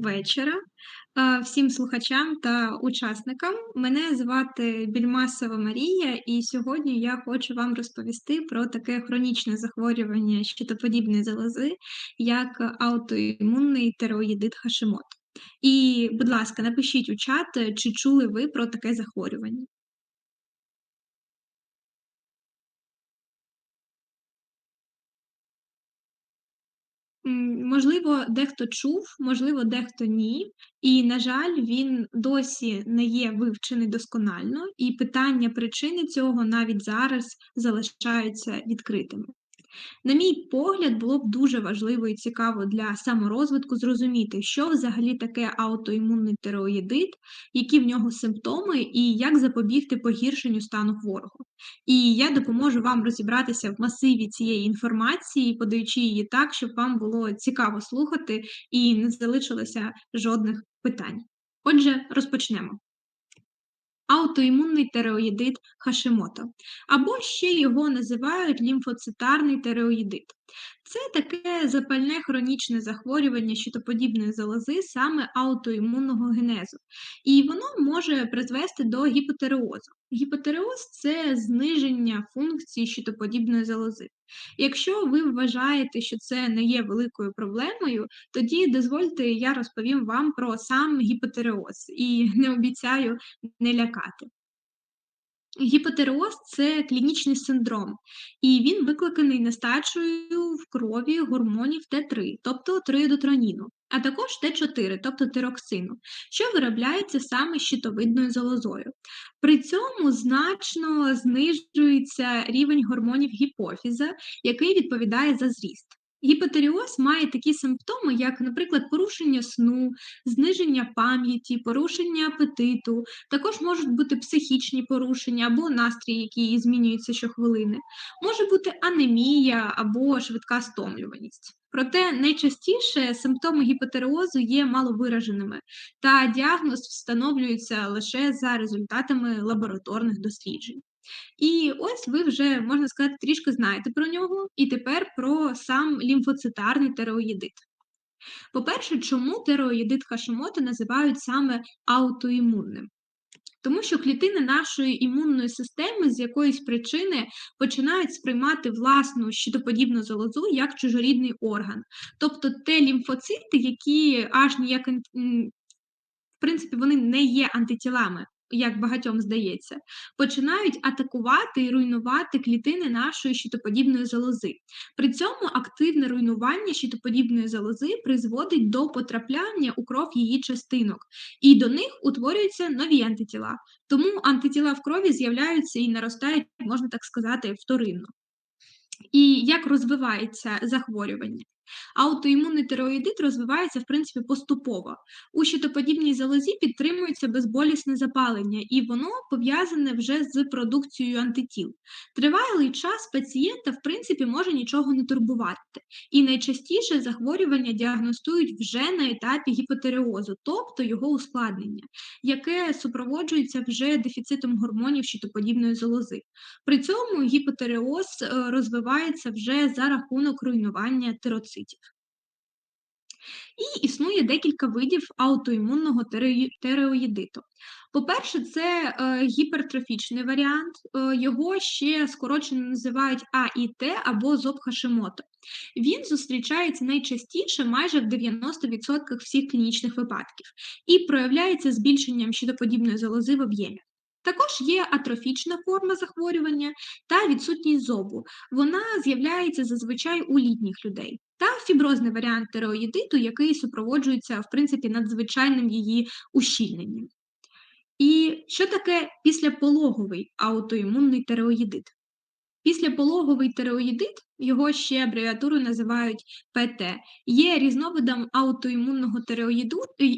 вечора, всім слухачам та учасникам. Мене звати Більмасова Марія, і сьогодні я хочу вам розповісти про таке хронічне захворювання щитоподібної залози, як аутоімунний тероїдит Хашимото. І, будь ласка, напишіть у чат, чи чули ви про таке захворювання. Можливо, дехто чув, можливо, дехто ні. І, на жаль, він досі не є вивчений досконально, і питання причини цього навіть зараз залишаються відкритими. На мій погляд, було б дуже важливо і цікаво для саморозвитку зрозуміти, що взагалі таке аутоімунний тиреоїдит, які в нього симптоми і як запобігти погіршенню стану хворого. І я допоможу вам розібратися в масиві цієї інформації, подаючи її так, щоб вам було цікаво слухати і не залишилося жодних питань. Отже, розпочнемо. Аутоімунний тереоїдит Хашимото, або ще його називають лімфоцитарний тиреоїдит. Це таке запальне хронічне захворювання щитоподібної залози саме аутоімунного генезу, і воно може призвести до гіпотереозу. Гіпотереоз це зниження функції щитоподібної залози. Якщо ви вважаєте, що це не є великою проблемою, тоді дозвольте, я розповім вам про сам гіпотереоз і не обіцяю не лякати. Гіпотереоз це клінічний синдром, і він викликаний нестачею в крові гормонів Т3, тобто триодотроніну, а також Т4, тобто тироксину, що виробляється саме щитовидною залозою. При цьому значно знижується рівень гормонів гіпофіза, який відповідає за зріст. Гіпотеріоз має такі симптоми, як, наприклад, порушення сну, зниження пам'яті, порушення апетиту, також можуть бути психічні порушення або настрій, які змінюються щохвилини, може бути анемія або швидка стомлюваність. Проте найчастіше симптоми гіпотереозу є маловираженими, та діагноз встановлюється лише за результатами лабораторних досліджень. І ось ви вже, можна сказати, трішки знаєте про нього, і тепер про сам лімфоцитарний тероїдит. По-перше, чому тероїдит Хашимото називають саме аутоімунним? Тому що клітини нашої імунної системи з якоїсь причини починають сприймати власну щитоподібну залозу як чужорідний орган. Тобто те лімфоцити, які аж ніяк, в принципі, вони не є антитілами як багатьом здається, починають атакувати і руйнувати клітини нашої щитоподібної залози. При цьому активне руйнування щитоподібної залози призводить до потрапляння у кров її частинок, і до них утворюються нові антитіла. Тому антитіла в крові з'являються і наростають, можна так сказати, вторинно. І як розвивається захворювання? Аутоімунний тиреоїдит розвивається в принципі поступово. У щитоподібній залозі підтримується безболісне запалення, і воно пов'язане вже з продукцією антитіл. Тривалий час пацієнта, в принципі, може нічого не турбувати, і найчастіше захворювання діагностують вже на етапі гіпотереозу, тобто його ускладнення, яке супроводжується вже дефіцитом гормонів щитоподібної залози. При цьому гіпотереоз е, розвивається вже за рахунок руйнування тироцитів паразитів. І існує декілька видів аутоімунного тереоїдиту. По-перше, це е, гіпертрофічний варіант, е, його ще скорочено називають АІТ або зоб Хашимото. Він зустрічається найчастіше майже в 90% всіх клінічних випадків і проявляється збільшенням щитоподібної залози в об'ємі. Також є атрофічна форма захворювання та відсутність зобу. Вона з'являється зазвичай у літніх людей. Та фіброзний варіант тереоїдиту, який супроводжується, в принципі, надзвичайним її ущільненням. І що таке післяпологовий аутоімунний тереоїдит? Післяпологовий тереоїдит, його ще абревіатурою називають ПТ, є різновидом аутоімунного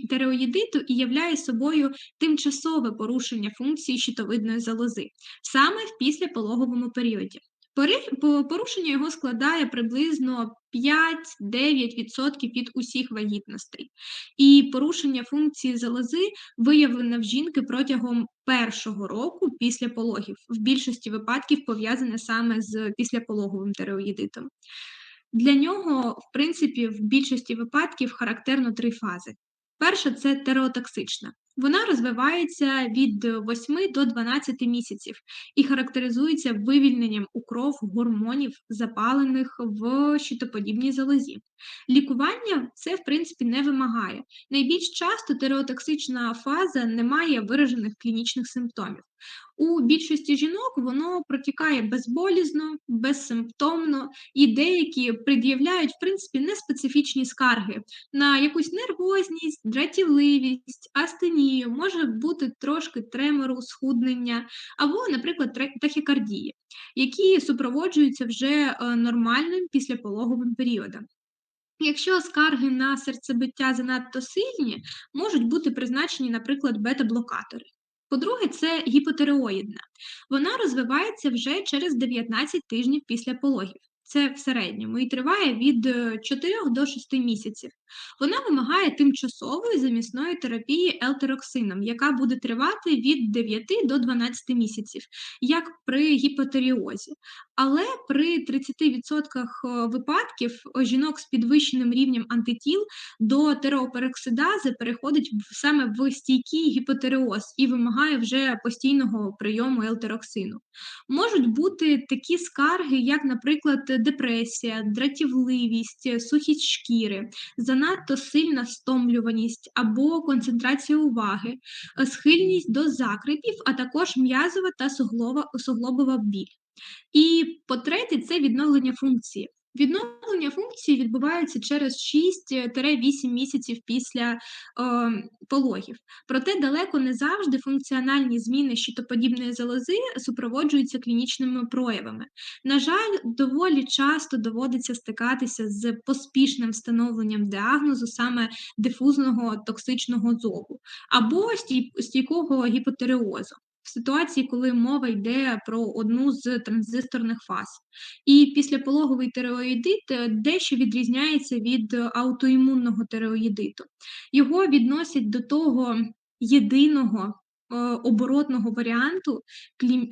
тереоїдиту і являє собою тимчасове порушення функції щитовидної залози саме в післяпологовому періоді. Порушення його складає приблизно 5-9% від усіх вагітностей. І порушення функції залози виявлено в жінки протягом першого року після пологів. В більшості випадків пов'язане саме з післяпологовим тереоїдитом. Для нього, в принципі, в більшості випадків характерно три фази. Перша це тереотоксична. Вона розвивається від 8 до 12 місяців і характеризується вивільненням у кров гормонів, запалених в щитоподібній залозі. Лікування це, в принципі, не вимагає. Найбільш часто тереотоксична фаза не має виражених клінічних симптомів. У більшості жінок воно протікає безболізно, безсимптомно, і деякі пред'являють, в принципі, неспецифічні скарги на якусь нервозність, дратівливість, астенію, може бути трошки тремору, схуднення або, наприклад, тахікардії, які супроводжуються вже е, нормальним післяпологовим періодом. Якщо скарги на серцебиття занадто сильні, можуть бути призначені, наприклад, бета-блокатори. По-друге, це гіпотереоїдна. Вона розвивається вже через 19 тижнів після пологів. Це в середньому і триває від 4 е, до 6 місяців. Вона вимагає тимчасової замісної терапії елтероксином, яка буде тривати від 9 до 12 місяців, як при гіпотеріозі. Але при 30% е, випадків жінок з підвищеним рівнем антитіл до тереопероксидази переходить саме в стійкий гіпотереоз і вимагає вже постійного прийому елтероксину. Можуть бути такі скарги, як, наприклад, депресія, дратівливість, сухість шкіри, занадто сильна стомлюваність або концентрація уваги, схильність до закрипів, а також м'язова та суглобова біль. І по-третє, це відновлення функції. Відновлення функції відбувається через 6-8 місяців після е, пологів. Проте далеко не завжди функціональні зміни щитоподібної залози супроводжуються клінічними проявами. На жаль, доволі часто доводиться стикатися з поспішним встановленням діагнозу саме дифузного токсичного зобу або стійкого гіпотереозу ситуації, коли мова йде про одну з транзисторних фаз. І післяпологовий тиреоїдит е, дещо відрізняється від аутоімунного тиреоїдиту. Його відносять до того єдиного оборотного варіанту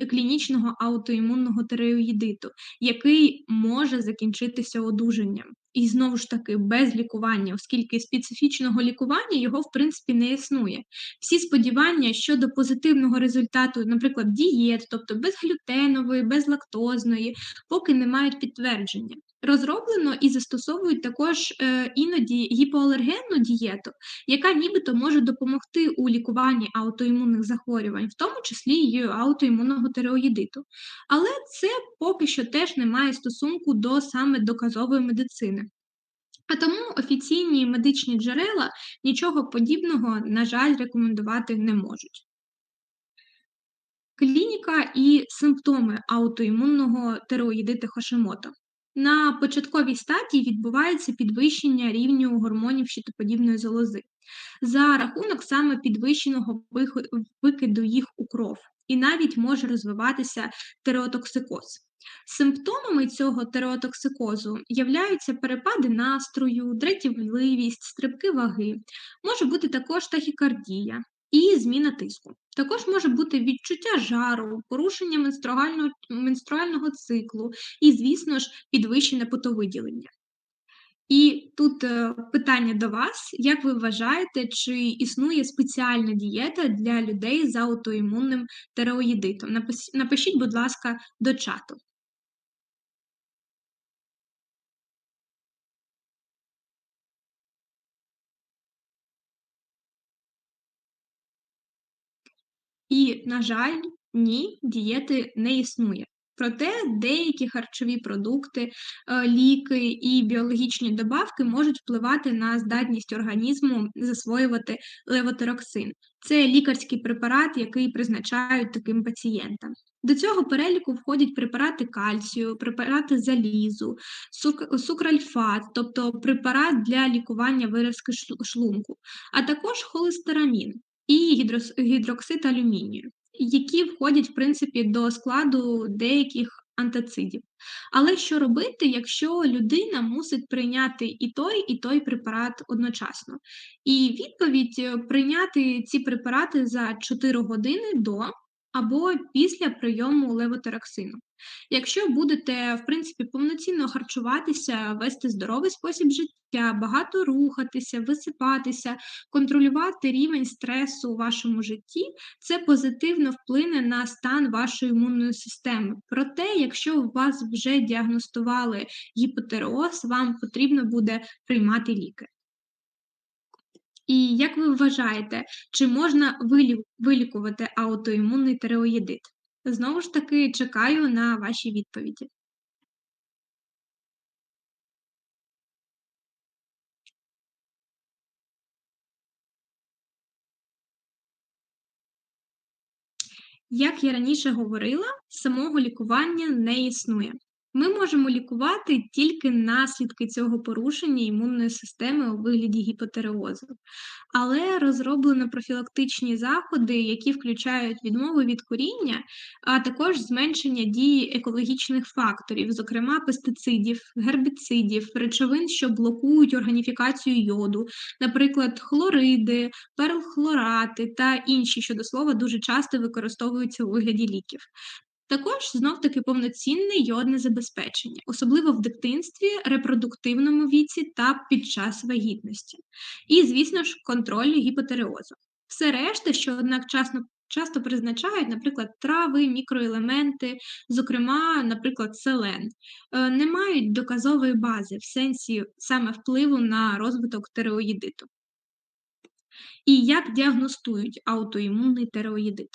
клінічного аутоімунного тиреоїдиту, який може закінчитися одужанням. І знову ж таки без лікування, оскільки специфічного лікування його в принципі не існує. Всі сподівання щодо позитивного результату, наприклад, дієт, тобто безглютенової, безлактозної, поки не мають підтвердження. Розроблено і застосовують також е, іноді гіпоалергенну дієту, яка нібито може допомогти у лікуванні аутоімунних захворювань, в тому числі й аутоімунного тиреоїдиту. Але це поки що теж не має стосунку до саме доказової медицини. А тому офіційні медичні джерела нічого подібного, на жаль, рекомендувати не можуть. Клініка і симптоми аутоімунного тиреоїдиту Хашимото. На початковій стадії відбувається підвищення рівню гормонів щитоподібної залози за рахунок саме підвищеного викиду їх у кров, і навіть може розвиватися тереотоксикоз. Симптомами цього тереотоксикозу являються перепади настрою, дратівливість, стрибки ваги, може бути також тахікардія, і зміна тиску. Також може бути відчуття жару, порушення менструального, менструального циклу і, звісно ж, підвищене потовиділення. І тут е, питання до вас: як ви вважаєте, чи існує спеціальна дієта для людей з аутоімунним тереоїдитом? Напишіть, будь ласка, до чату. І, на жаль, ні, дієти не існує. Проте деякі харчові продукти, е, ліки і біологічні добавки можуть впливати на здатність організму засвоювати левотероксин. Це лікарський препарат, який призначають таким пацієнтам. До цього переліку входять препарати кальцію, препарати залізу, сукральфат, тобто препарат для лікування виразки шлунку, а також холестерамін і гідроксид алюмінію, які входять, в принципі, до складу деяких антацидів. Але що робити, якщо людина мусить прийняти і той, і той препарат одночасно? І відповідь е, прийняти ці препарати за 4 години до або після прийому левотероксину. Якщо будете, в принципі, повноцінно харчуватися, вести здоровий спосіб життя, багато рухатися, висипатися, контролювати рівень стресу у вашому житті, це позитивно вплине на стан вашої імунної системи. Проте, якщо у вас вже діагностували гіпотереоз, вам потрібно буде приймати ліки. І як ви вважаєте, чи можна вилі вилікувати аутоімунний тиреоїдит? Знову ж таки чекаю на ваші відповіді. Як я раніше говорила, самого лікування не існує. Ми можемо лікувати тільки наслідки цього порушення імунної системи у вигляді гіпотереозу. Але розроблено профілактичні заходи, які включають відмову від куріння, а також зменшення дії екологічних факторів, зокрема пестицидів, гербіцидів, речовин, що блокують органіфікацію йоду, наприклад, хлориди, перлхлорати та інші, що до слова дуже часто використовуються у вигляді ліків. Також знов-таки повноцінне йодне забезпечення, особливо в дитинстві, репродуктивному віці та під час вагітності. І, звісно ж, контроль гіпотереозу. Все решта, що, однак, часто, часто призначають, наприклад, трави, мікроелементи, зокрема, наприклад, селен, е, не мають доказової бази в сенсі саме впливу на розвиток тереоїдиту. І як діагностують аутоімунний тереоїдит?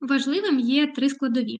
Важливим є три складові.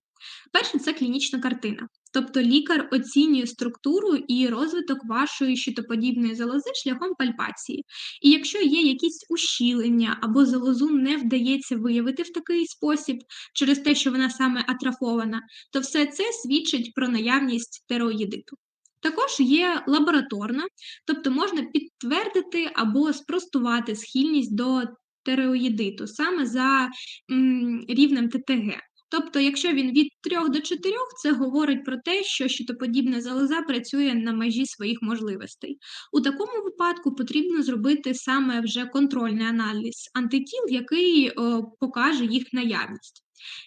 Перше це клінічна картина. Тобто лікар оцінює структуру і розвиток вашої щитоподібної залози шляхом пальпації. І якщо є якісь ущілення або залозу не вдається виявити в такий спосіб через те, що вона саме атрофована, то все це свідчить про наявність тероїдиту. Також є лабораторна, тобто можна підтвердити або спростувати схильність до тереоїдиту саме за м, рівнем ТТГ. Тобто, якщо він від 3 до 4, це говорить про те, що щитоподібна залоза працює на межі своїх можливостей. У такому випадку потрібно зробити саме вже контрольний аналіз антитіл, який о, покаже їх наявність.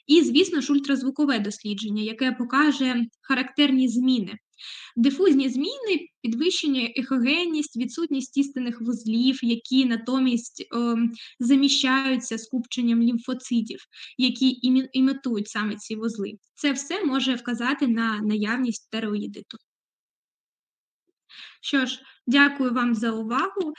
І, звісно ж, ультразвукове дослідження, яке покаже характерні зміни Дифузні зміни, підвищення ехогенність, відсутність істинних вузлів, які натомість е, заміщаються скупченням лімфоцитів, які імі, імітують саме ці вузли. Це все може вказати на наявність тероїдиту. Що ж, дякую вам за увагу.